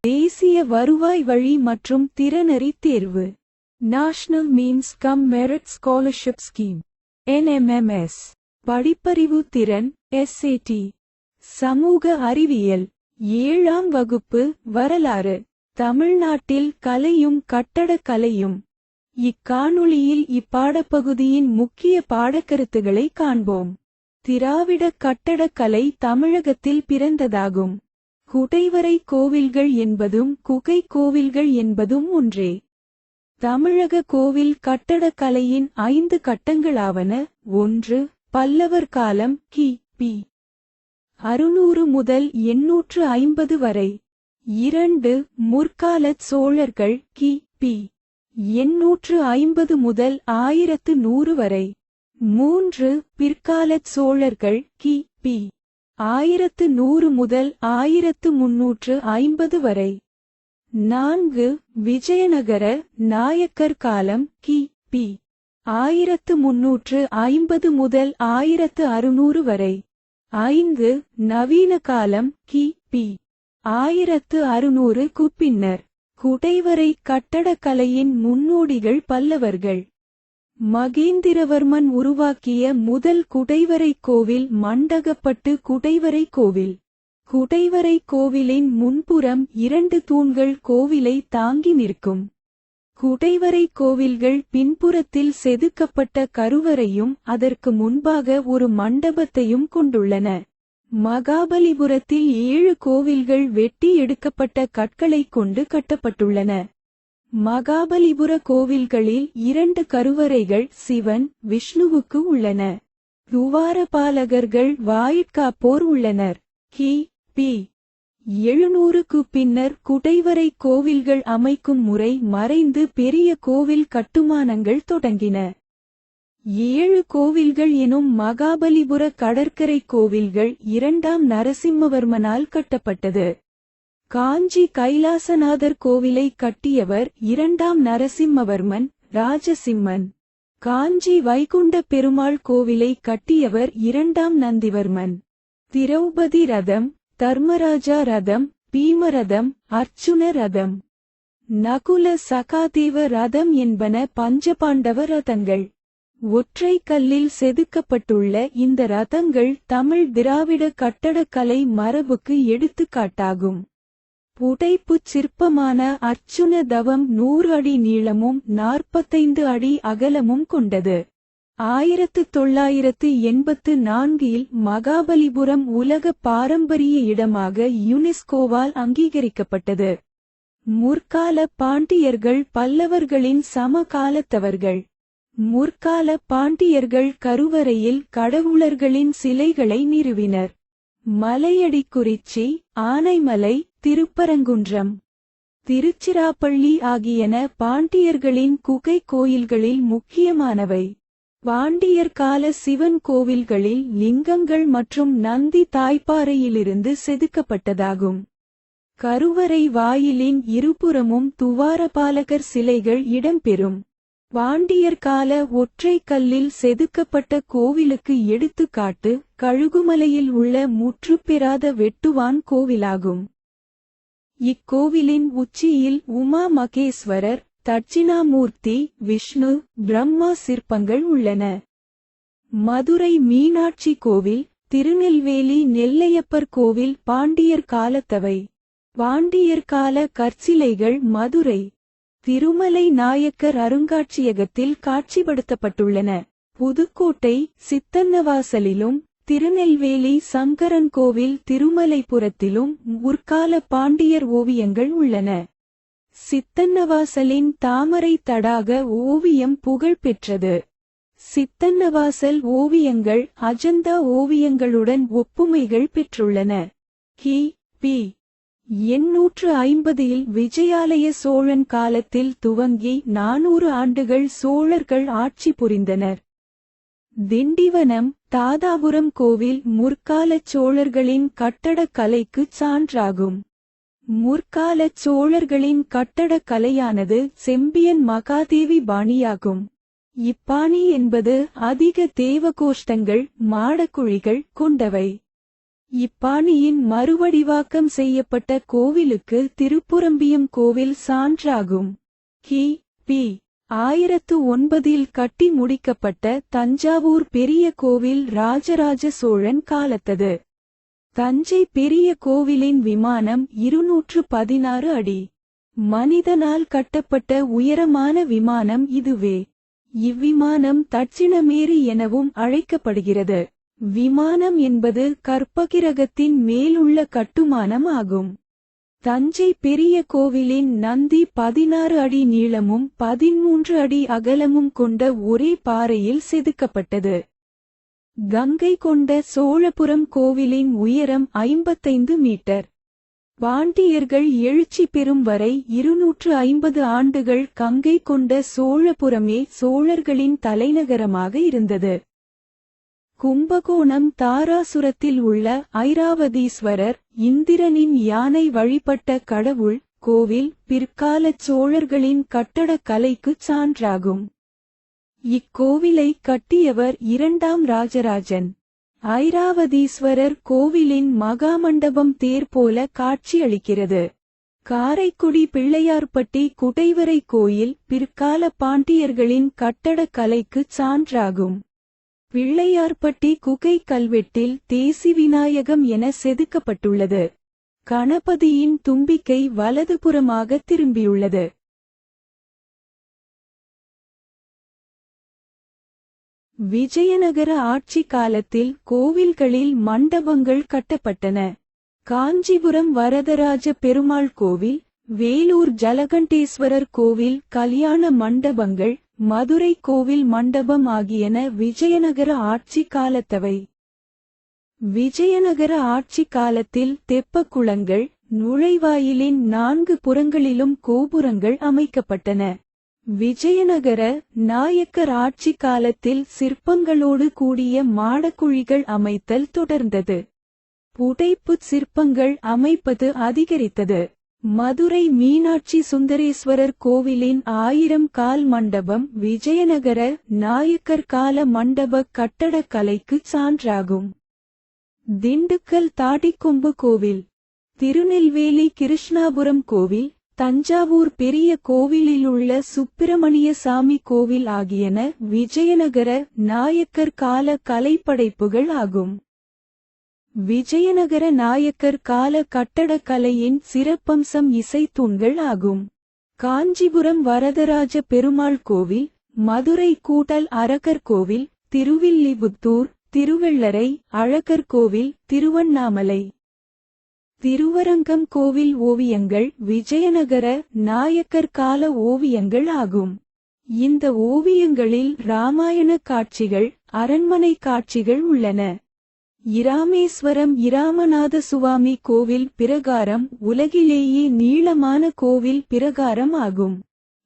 தேசிய வருவாய் வழி மற்றும் திறனறி தேர்வு. National means cum merit scholarship scheme NMMS படிப்பறிவு திறன் எஸ்ஏடி சமூக அறிவியல். ஏழாம் வகுப்பு வரலாறு. தமிழ்நாட்டில் கலையும் கட்டடக் கலையும். இக்காணொளியில் இப்பாடப்பகுதியின் முக்கிய பாடக்கருத்துகளை காண்போம். திராவிட கட்டடக்கலை தமிழகத்தில் பிறந்ததாகும். குடைவரை கோவில்கள் என்பதும் குகை கோவில்கள் என்பதும் ஒன்றே. தமிழக கோவில் கட்டடக்கலையின் ஐந்து கட்டங்களாவன ஒன்று பல்லவர் காலம் கி. பி. அறுநூறு முதல் எண்ணூற்று ஐம்பது வரை. இரண்டு முற்காலச் சோழர்கள் கி. பி. எண்ணூற்று ஐம்பது முதல் ஆயிரத்து நூறு வரை. மூன்று பிற்காலச் சோழர்கள் கி. பி. ஆயிரத்து நூறு முதல் ஆயிரத்து முன்னூற்று ஐம்பது வரை. நான்கு விஜயநகர நாயக்கர் காலம் கி. பி. ஆயிரத்து முன்னூற்று ஐம்பது முதல் ஆயிரத்து அறுநூறு வரை. ஐந்து நவீன காலம் கி. பி. ஆயிரத்து அறுநூறு பின்னர். குடைவரை கட்டடக்கலையின் முன்னோடிகள் பல்லவர்கள். மகேந்திரவர்மன் உருவாக்கிய முதல் குடைவரை கோவில் மண்டகப்பட்டு குடைவரை கோவில். குடைவரை கோவிலின் முன்புறம் இரண்டு தூண்கள் கோவிலை தாங்கி நிற்கும். குடைவரை கோவில்கள் பின்புறத்தில் செதுக்கப்பட்ட கருவறையும் அதற்கு முன்பாக ஒரு மண்டபத்தையும் கொண்டுள்ளன. மகாபலிபுரத்தில் ஏழு கோவில்கள் வெட்டி எடுக்கப்பட்ட கற்களைக் கொண்டு கட்டப்பட்டுள்ளன. மகாபலிபுர கோவில்களில் இரண்டு கருவறைகள் சிவன் விஷ்ணுவுக்கு உள்ளன. துவாரபாலகர்கள் வாயிற்காப்போர் உள்ளனர். கி. பி. எழுநூறுக்கு பின்னர் குடைவரை கோவில்கள் அமைக்கும் முறை மறைந்து பெரிய கோவில் கட்டுமானங்கள் தொடங்கின. ஏழு கோவில்கள் எனும் மகாபலிபுர கடற்கரை கோவில்கள் இரண்டாம் நரசிம்மவர்மனால் கட்டப்பட்டது. காஞ்சி கைலாசநாதர் கோவிலை கட்டியவர் இரண்டாம் நரசிம்மவர்மன் ராஜசிம்மன். காஞ்சி வைகுண்ட பெருமாள் கோவிலை கட்டியவர் இரண்டாம் நந்திவர்மன். திரௌபதி ரதம் தர்மராஜா ரதம் பீமரதம் அர்ச்சுன ரதம். நகுல சகாதேவ ரதம் என்பன பஞ்சபாண்டவ ரதங்கள். ஒற்றை கல்லில் செதுக்கப்பட்டுள்ள இந்த ரதங்கள் தமிழ் திராவிட கட்டடக்கலை மரபுக்கு எடுத்துக்காட்டாகும். புடைப்புச் சிற்பமான அர்ச்சுன தவம் நூறு அடி நீளமும் நாற்பத்தைந்து அடி அகலமும் கொண்டது. ஆயிரத்து தொள்ளாயிரத்து எண்பத்து நான்கில் மகாபலிபுரம் உலக பாரம்பரிய இடமாக யுனெஸ்கோவால் அங்கீகரிக்கப்பட்டது. முற்கால பாண்டியர்கள் பல்லவர்களின் சமகாலத்தவர்கள். முற்கால பாண்டியர்கள் கருவறையில் கடவுளர்களின் சிலைகளை நிறுவினர். மலையடிக்குறிச்சி ஆனைமலை திருப்பரங்குன்றம். திருச்சிராப்பள்ளி ஆகியன பாண்டியர்களின் குகை கோயில்களில் முக்கியமானவை. பாண்டியர் கால சிவன் கோவில்களில் லிங்கங்கள் மற்றும் நந்தி தாய்ப்பாறையிலிருந்து செதுக்கப்பட்டதாகும். கருவறை வாயிலின் இருபுறமும் துவாரபாலகர் சிலைகள் இடம்பெறும். பாண்டியர் கால ஒற்றை கல்லில் செதுக்கப்பட்ட கோவிலுக்கு எடுத்துக்காட்டு கழுகுமலையில் உள்ள முற்றுப்பெறாத வெட்டுவான் கோவிலாகும். இக்கோவிலின் உச்சியில் உமா மகேஸ்வரர் தட்சிணாமூர்த்தி விஷ்ணு பிரம்மா சிற்பங்கள் உள்ளன. மதுரை மீனாட்சி கோவில் திருநெல்வேலி நெல்லையப்பர் கோவில் பாண்டியர் காலத்தவை பாண்டியர் கால கற்சிலைகள் மதுரை. திருமலை நாயக்கர் அருங்காட்சியகத்தில் காட்சிப்படுத்தப்பட்டுள்ளன. புதுக்கோட்டை சித்தன்னவாசலிலும் திருநெல்வேலி சங்கரன் கோவில் திருமலைபுரத்திலும் முற்கால பாண்டியர் ஓவியங்கள் உள்ளன. சித்தன்னவாசலின் தாமரை தடாக ஓவியம் புகழ் பெற்றது. சித்தன்னவாசல் ஓவியங்கள் அஜந்தா ஓவியங்களுடன் ஒப்புமைகள் பெற்றுள்ளன. கி. பி. எண்ணூற்று ஐம்பதில் விஜயாலய சோழன் காலத்தில் துவங்கி நானூறு ஆண்டுகள் சோழர்கள் ஆட்சி புரிந்தனர். திண்டிவனம் தாதாபுரம் கோவில் முற்காலச் சோழர்களின் கட்டடக் கலைக்குச் சான்றாகும். முற்காலச் சோழர்களின் கட்டடக் கலையானது செம்பியன் மகாதேவி பாணியாகும். இப்பாணி என்பது அதிக தேவகோஷ்டங்கள் மாடக்குழிகள் கொண்டவை. இப்பாணியின் மறுவடிவாக்கம் செய்யப்பட்ட கோவிலுக்கு திருப்புரம்பியம் கோவில் சான்றாகும். கி. பி. ஆயிரத்து ஒன்பதில் கட்டி முடிக்கப்பட்ட தஞ்சாவூர் பெரிய கோவில் ராஜராஜ சோழன் காலத்தது. தஞ்சை பெரிய கோவிலின் விமானம் இருநூற்று பதினாறு அடி. மனிதனால் கட்டப்பட்ட உயரமான விமானம் இதுவே. இவ்விமானம் தட்சிணமேரி எனவும் அழைக்கப்படுகிறது. விமானம் என்பது கற்பகிரகத்தின் மேலுள்ள கட்டுமானம் ஆகும். தஞ்சை பெரிய கோவிலின் நந்தி பதினாறு அடி நீளமும் பதிமூன்று அடி அகலமும் கொண்ட ஒரே பாறையில் செதுக்கப்பட்டது. கங்கை கொண்ட சோழபுரம் கோவிலின் உயரம் ஐம்பத்தைந்து மீட்டர். பாண்டியர்கள் எழுச்சி பெறும் வரை இருநூற்று ஐம்பது ஆண்டுகள் கங்கை கொண்ட சோழபுரமே சோழர்களின் தலைநகரமாக இருந்தது. கும்பகோணம் தாராசுரத்தில் உள்ள ஐராவதீஸ்வரர் இந்திரனின் யானை வழிபட்ட கடவுள் கோவில் பிற்காலச் சோழர்களின் கட்டடக் கலைக்குச் சான்றாகும். இக்கோவிலை கட்டியவர் இரண்டாம் ராஜராஜன். ஐராவதீஸ்வரர் கோவிலின் மகாமண்டபம் தேர் போல காட்சியளிக்கிறது. காரைக்குடி பிள்ளையார்பட்டி குடைவரை கோயில் பிற்கால பாண்டியர்களின் கட்டடக் கலைக்குச் சான்றாகும். பிள்ளையார்பட்டி குகை கல்வெட்டில் தேசி விநாயகம் என செதுக்கப்பட்டுள்ளது. கணபதியின் தும்பிக்கை வலதுபுறமாக திரும்பியுள்ளது. விஜயநகர ஆட்சி காலத்தில் கோவில்களில் மண்டபங்கள் கட்டப்பட்டன. காஞ்சிபுரம் வரதராஜ பெருமாள் கோவில் வேலூர் ஜலகண்டேஸ்வரர் கோவில் கல்யாண மண்டபங்கள் மதுரை கோவில் மண்டபம் ஆகியன விஜயநகர ஆட்சி காலத்தவை. விஜயநகர ஆட்சி காலத்தில் தெப்பக்குளங்கள் நுழைவாயிலின் நான்கு புறங்களிலும் கோபுரங்கள் அமைக்கப்பட்டன. விஜயநகர நாயக்கர் ஆட்சி காலத்தில் சிற்பங்களோடு கூடிய மாடக்குழிகள் அமைத்தல் தொடர்ந்தது. புடைப்புச் சிற்பங்கள் அமைப்பது அதிகரித்தது. மதுரை மீனாட்சி சுந்தரேஸ்வரர் கோவிலின் ஆயிரம் கால் மண்டபம் விஜயநகர நாயக்கர் கால மண்டப கட்டடக் கலைக்குச் சான்றாகும். திண்டுக்கல் தாடிக்கொம்பு கோவில். திருநெல்வேலி கிருஷ்ணாபுரம் கோவில். தஞ்சாவூர் பெரிய கோவிலிலுள்ள சுப்பிரமணிய சாமி கோவில் ஆகியன விஜயநகர நாயக்கர் கால கலைப்படைப்புகள் ஆகும். விஜயநகர நாயக்கர் கால கட்டடக்கலையின் சிறப்பம்சம் இசைத்தூண்கள் ஆகும். காஞ்சிபுரம் வரதராஜ பெருமாள் கோவில் மதுரை கூட்டல் அரக்கர் கோவில் திருவில்லிபுத்தூர் திருவெள்ளரை அழகர் கோவில் திருவண்ணாமலை. திருவரங்கம் கோவில் ஓவியங்கள் விஜயநகர நாயக்கர் கால ஓவியங்கள் ஆகும். இந்த ஓவியங்களில் இராமாயண காட்சிகள் அரண்மனை காட்சிகள் உள்ளன. இராமேஸ்வரம் இராமநாத சுவாமி கோவில் பிரகாரம் உலகிலேயே நீளமான கோவில் பிரகாரம் ஆகும்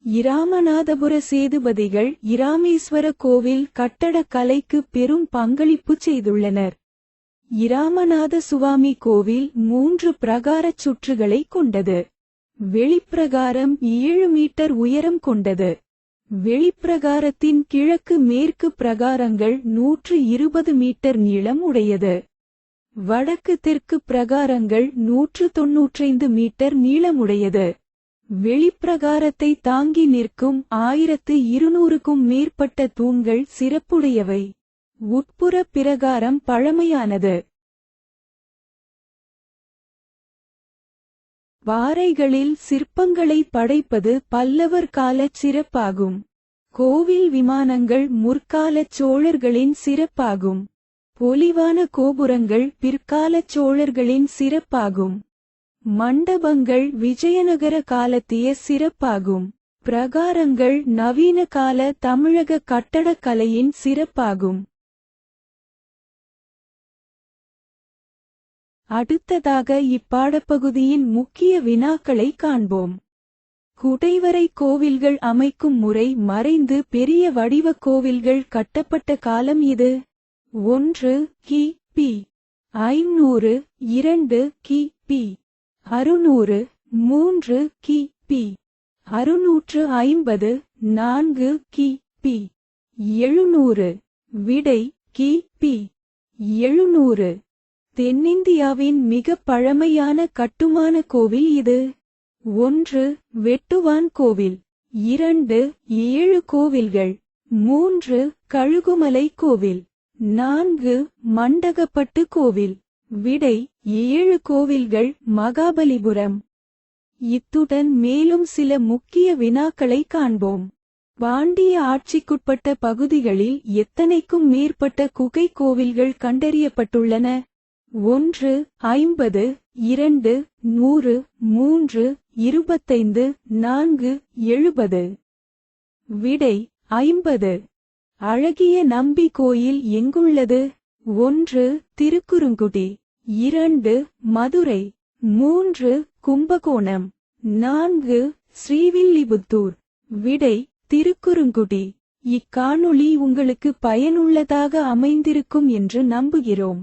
இராமநாதபுர சேதுபதிகள் இராமேஸ்வர கோவில் கட்டடக் கலைக்கு பெரும் பங்களிப்பு செய்துள்ளனர். இராமநாத சுவாமி கோவில் மூன்று பிரகாரச் சுற்றுகளை கொண்டது. வெளிப்பிரகாரம் ஏழு மீட்டர் உயரம் கொண்டது. வெளிப்பிரகாரத்தின் கிழக்கு மேற்கு பிரகாரங்கள் நூற்று இருபது மீட்டர் நீளம் உடையது. வடக்கு தெற்கு பிரகாரங்கள் நூற்று தொன்னூற்றைந்து மீட்டர் நீளமுடையது வெளிப்பிரகாரத்தை தாங்கி நிற்கும் ஆயிரத்து இருநூறுக்கும் மேற்பட்ட தூண்கள் சிறப்புடையவை. உட்புற பிரகாரம் பழமையானது. பாறைகளில் சிற்பங்களை படைப்பது பல்லவர் காலச் சிறப்பாகும். கோவில் விமானங்கள் முற்காலச் சோழர்களின் சிறப்பாகும். பொலிவான கோபுரங்கள் பிற்காலச் சோழர்களின் சிறப்பாகும். மண்டபங்கள் விஜயநகர காலத்திய சிறப்பாகும். பிரகாரங்கள் நவீன கால தமிழக கட்டடக்கலையின் சிறப்பாகும். அடுத்ததாக இப்பாடப்பகுதியின் முக்கிய வினாக்களை காண்போம். குடைவரை கோவில்கள் அமைக்கும் முறை மறைந்து பெரிய வடிவ கோவில்கள் கட்டப்பட்ட காலம் இது. ஒன்று கி. பி. ஐநூறு இரண்டு கி. பி. அறுநூறு மூன்று கி. பி. அறுநூற்று ஐம்பது நான்கு கி. பி. எழுநூறு விடை கி. பி. எழுநூறு. தென்னிந்தியாவின் மிக பழமையான கட்டுமான கோவில் இது. ஒன்று வெட்டுவான் கோவில். இரண்டு ஏழு கோவில்கள். மூன்று கழுகுமலை கோவில். நான்கு மண்டகப்பட்டு கோவில். விடை ஏழு கோவில்கள் மகாபலிபுரம். இத்துடன் மேலும் சில முக்கிய வினாக்களை காண்போம். பாண்டிய ஆட்சிக்குட்பட்ட பகுதிகளில் எத்தனைக்கும் மேற்பட்ட குகை கோவில்கள் கண்டறியப்பட்டுள்ளன? ஒன்று ஐம்பது இரண்டு நூறு மூன்று இருபத்தைந்து நான்கு எழுபது. விடை ஐம்பது. அழகிய நம்பி கோயில் எங்குள்ளது? ஒன்று திருக்குறுங்குடி. இரண்டு மதுரை. மூன்று கும்பகோணம். நான்கு ஸ்ரீவில்லிபுத்தூர். விடை திருக்குறுங்குடி. இக்காணொளி உங்களுக்கு பயனுள்ளதாக அமைந்திருக்கும் என்று நம்புகிறோம்.